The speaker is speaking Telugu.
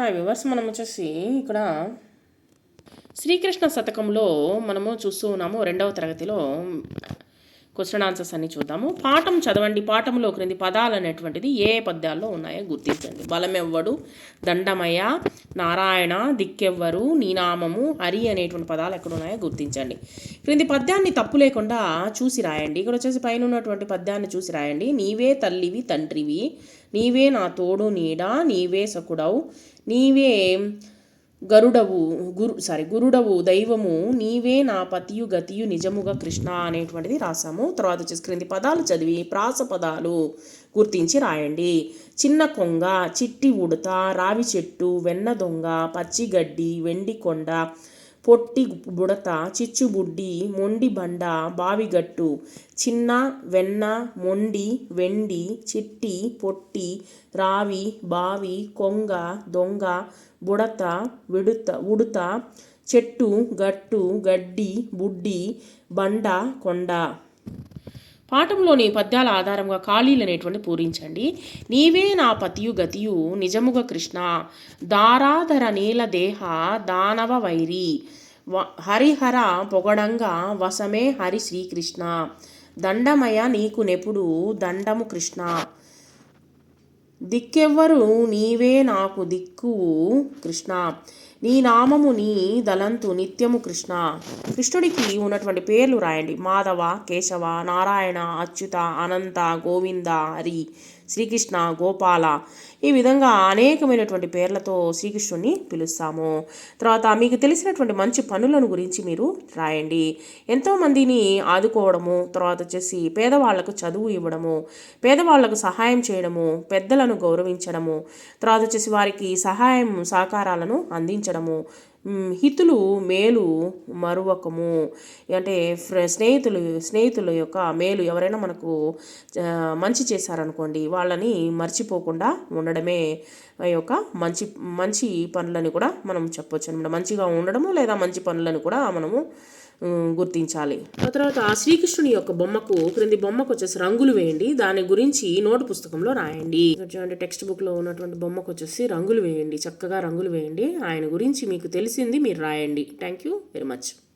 హాయ్ వివర్స్ మనం వచ్చేసి ఇక్కడ శ్రీకృష్ణ శతకంలో మనము చూస్తూ ఉన్నాము రెండవ తరగతిలో. క్వశ్చన్ ఆన్సర్స్ అన్ని చూద్దాము. పాఠం చదవండి. పాఠంలో క్రింది పదాలు అనేటువంటిది ఏ పద్యాల్లో ఉన్నాయో గుర్తించండి. బలమెవ్వడు దండమయ నారాయణ దిక్కెవ్వరు నీనామము హరి అనేటువంటి పదాలు ఎక్కడ ఉన్నాయో గుర్తించండి. క్రింది పద్యాన్ని తప్పు లేకుండా చూసి రాయండి. ఇక్కడ వచ్చేసి పైన ఉన్నటువంటి పద్యాన్ని చూసి రాయండి. నీవే తల్లివి తండ్రివి నీవే నా తోడు నీడ నీవే సకుడవు నీవే గరుడవు గురు సారీ గురుడవు దైవము నీవే నా పతియు గతియు నిజముగా కృష్ణ అనేటువంటిది రాసాము తర్వాత వచ్చేసి క్రింది పదాలు చదివి ప్రాస పదాలు గుర్తించి రాయండి. చిన్న కొంగ చిట్టి ఉడత రావి చెట్టు వెన్న దొంగ పచ్చిగడ్డి వెండి కొండ పొట్టి బుడత చిచ్చుబుడ్డి మొండి బండ బావిగట్టు చిన్న వెన్న మొండి వెండి చిట్టి పొట్టి రావి బావి కొంగ దొంగ బుడత విడుత ఉడుత చెట్టు గట్టు గడ్డి బుడ్డి బండ కొండ. పాఠంలోని పద్యాల ఆధారంగా ఖాళీలు అనేటువంటి పూరించండి. నీవే నా పతియు గతియు నిజముగా కృష్ణ. దారాధర నీల దేహ దానవ వైరి. వ హరిహర పొగడంగా వసమే హరి శ్రీకృష్ణ. దండమయ నీకు నెపుడు దండము కృష్ణ. దిక్కెవ్వరు నీవే నాకు దిక్కు కృష్ణ. నీ నామము నీ దళంతు నిత్యము కృష్ణ. కృష్ణుడికి ఉన్నటువంటి పేర్లు రాయండి. మాధవ కేశవ నారాయణ అచ్యుత అనంత గోవింద హరి. శ్రీకృష్ణ గోపాల ఈ విధంగా అనేకమైనటువంటి పేర్లతో శ్రీకృష్ణుని పిలుస్తాము. తర్వాత మీకు తెలిసినటువంటి మంచి పనులను గురించి మీరు రాయండి. ఎంతోమందిని ఆదుకోవడము తర్వాత వచ్చేసి పేదవాళ్ళకు చదువు ఇవ్వడము పేదవాళ్ళకు సహాయం చేయడము పెద్దలను గౌరవించడము తర్వాత వచ్చేసి వారికి సహాయం సహకారాలను అందించడము హితులు మేలు మరువకము. అంటే స్నేహితులు స్నేహితుల యొక్క మేలు ఎవరైనా మనకు మంచి చేశారనుకోండి వాళ్ళని మర్చిపోకుండా ఉండడమే యొక్క మంచి మంచి పనులని కూడా మనం చెప్పొచ్చు అనమాట. మంచిగా ఉండడము లేదా మంచి పనులను కూడా మనము గుర్తించాలి. ఆ తర్వాత ఆ శ్రీకృష్ణుని యొక్క బొమ్మకు క్రింది బొమ్మకు వచ్చేసి రంగులు వేయండి. దాని గురించి నోటు పుస్తకంలో రాయండి. చూడండి టెక్స్ట్ బుక్లో ఉన్నటువంటి బొమ్మకు వచ్చేసి రంగులు వేయండి. చక్కగా రంగులు వేయండి. ఆయన గురించి మీకు తెలిసింది మీరు రాయండి. Thank you very much.